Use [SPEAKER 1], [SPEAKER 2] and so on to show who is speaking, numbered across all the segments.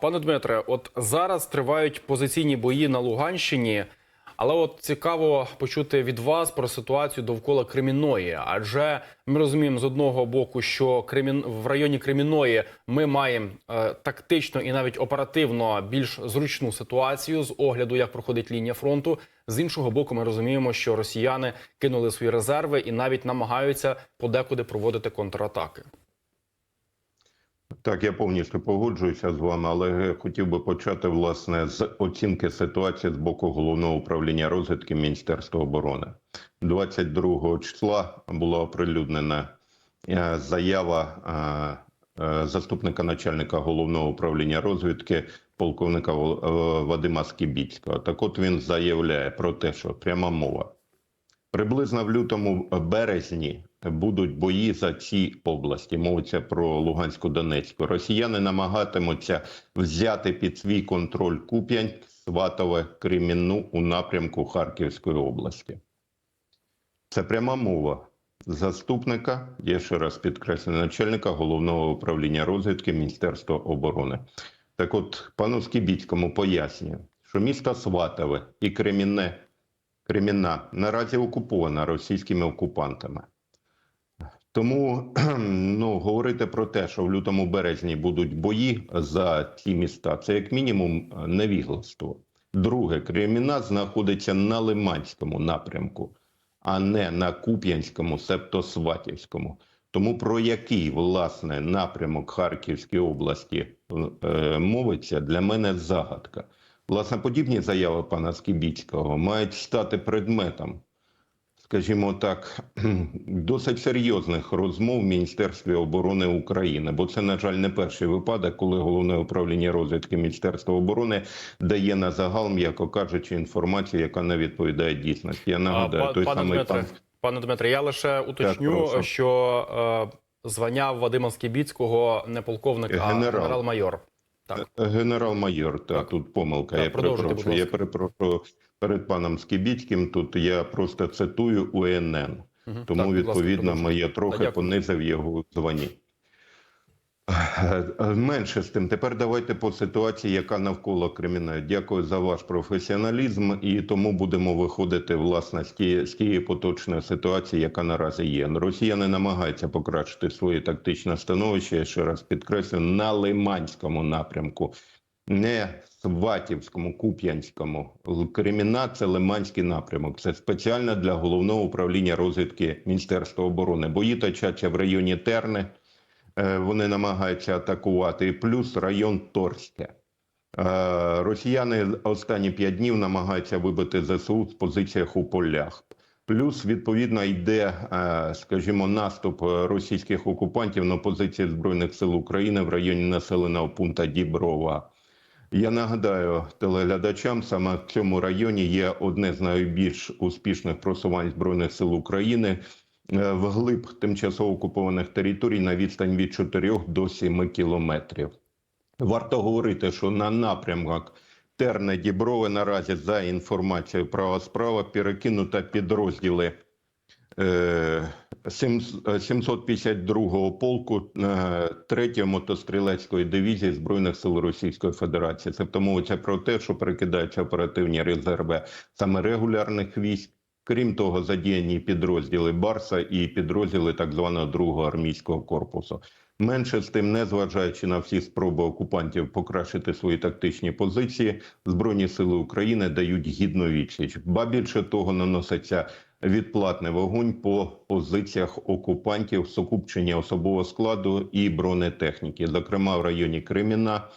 [SPEAKER 1] Пане Дмитре, от зараз тривають позиційні бої на Луганщині, але от цікаво почути від вас про ситуацію довкола Кремінної. Адже ми розуміємо з одного боку, що Кремін... в районі Кремінної ми маємо е, тактично і навіть оперативно більш зручну ситуацію з огляду, як проходить лінія фронту. З іншого боку, ми розуміємо, що росіяни кинули свої резерви і навіть намагаються подекуди проводити контратаки.
[SPEAKER 2] Так, я повністю погоджуюся з вами, але хотів би почати власне з оцінки ситуації з боку головного управління розвідки Міністерства оборони. 22 числа була оприлюднена е, заява е, е, заступника начальника головного управління розвідки полковника Вадима Скібіцького. Так, от він заявляє про те, що пряма мова. Приблизно в лютому березні будуть бої за ці області. Мовиться про Луганську Донецьку. Росіяни намагатимуться взяти під свій контроль Куп'янськ, Сватове, Кремінну у напрямку Харківської області. Це пряма мова заступника, я ще раз підкреслю, начальника головного управління розвідки Міністерства оборони. Так от, пану Скібіцькому пояснюю, що місто Сватове і Кремінне Кремінна наразі окупована російськими окупантами. Тому ну, говорити про те, що в лютому березні будуть бої за ці міста, це як мінімум невігластво. Друге, Кремінна знаходиться на Лиманському напрямку, а не на Куп'янському, себто Сватівському. Тому про який власне напрямок Харківської області е, мовиться для мене загадка. Власне, подібні заяви пана Скібіцького мають стати предметом, скажімо так, досить серйозних розмов в Міністерстві оборони України. Бо це, на жаль, не перший випадок, коли головне управління розвідки Міністерства оборони дає на загал, м'яко кажучи, інформацію, яка не відповідає дійсності. Я нагадаю,
[SPEAKER 1] А,
[SPEAKER 2] той
[SPEAKER 1] пане
[SPEAKER 2] самий
[SPEAKER 1] Дмитре,
[SPEAKER 2] пан
[SPEAKER 1] пане Дмитре, я лише уточню,
[SPEAKER 2] прошу.
[SPEAKER 1] що е, звання Вадима Скібіцького не полковник, а
[SPEAKER 2] Генерал.
[SPEAKER 1] генерал-майор. Так.
[SPEAKER 2] Генерал-майор, та
[SPEAKER 1] Так.
[SPEAKER 2] тут помилка.
[SPEAKER 1] Так,
[SPEAKER 2] я перепрошую. Я перепрошую перед паном Скібіцьким. Тут я просто цитую УНН.
[SPEAKER 1] угу.
[SPEAKER 2] Тому
[SPEAKER 1] Так,
[SPEAKER 2] відповідно
[SPEAKER 1] ласка,
[SPEAKER 2] моє трохи понизив його звані. Менше з тим, тепер давайте по ситуації, яка навколо криміналу. Дякую за ваш професіоналізм, і тому будемо виходити власне з тієї, поточної ситуації, яка наразі є. Росіяни намагаються покращити своє тактичне становище. Я ще раз підкреслю на Лиманському напрямку, не Сватівському, Куп'янському. Креміна це Лиманський напрямок. Це спеціально для головного управління розвідки Міністерства оборони. Бої точаться в районі Терни. Е, Вони намагаються атакувати. І плюс район Торське. Е, Росіяни останні п'ять днів намагаються вибити ЗСУ з позиціях у полях. Плюс відповідно йде, е, скажімо, наступ російських окупантів на позиції збройних сил України в районі населеного пункту Діброва. Я нагадаю телеглядачам, саме в цьому районі є одне з найбільш успішних просувань збройних сил України вглиб тимчасово окупованих територій на відстань від 4 до 7 кілометрів. Варто говорити, що на напрямках Терне Діброве наразі за інформацією права справа перекинуто підрозділи е, сім- е, 752-го полку 3-ї мотострілецької дивізії Збройних сил Російської Федерації. Це мовиться про те, що перекидаються оперативні резерви саме регулярних військ. Крім того, задіяні підрозділи Барса і підрозділи так званого другого армійського корпусу. Менше з тим, незважаючи на всі спроби окупантів покращити свої тактичні позиції, збройні сили України дають гідну відсіч. Ба більше того, наноситься відплатний вогонь по позиціях окупантів, сукупчення особового складу і бронетехніки, зокрема в районі Креміна,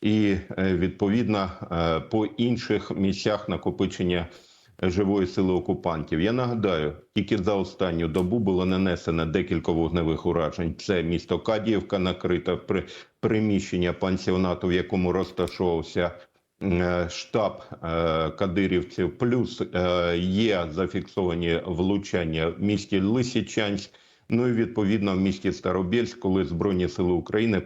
[SPEAKER 2] і е, відповідно е, по інших місцях накопичення живої сили окупантів. Я нагадаю, тільки за останню добу було нанесено декілька вогневих уражень. Це місто Кадіївка накрите при приміщення пансіонату, в якому розташовувався е, штаб е, кадирівців. Плюс е, є зафіксовані влучання в місті Лисичанськ. Ну і відповідно в місті Старобільськ, коли Збройні сили України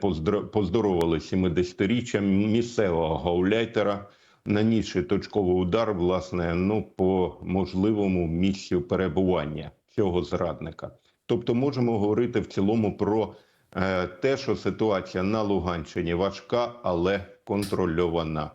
[SPEAKER 2] поздоровили 70-річчя місцевого гауляйтера, нанісши точковий удар, власне, ну по можливому місцю перебування цього зрадника. Тобто, можемо говорити в цілому про Е, Те, що ситуація на Луганщині важка, але контрольована.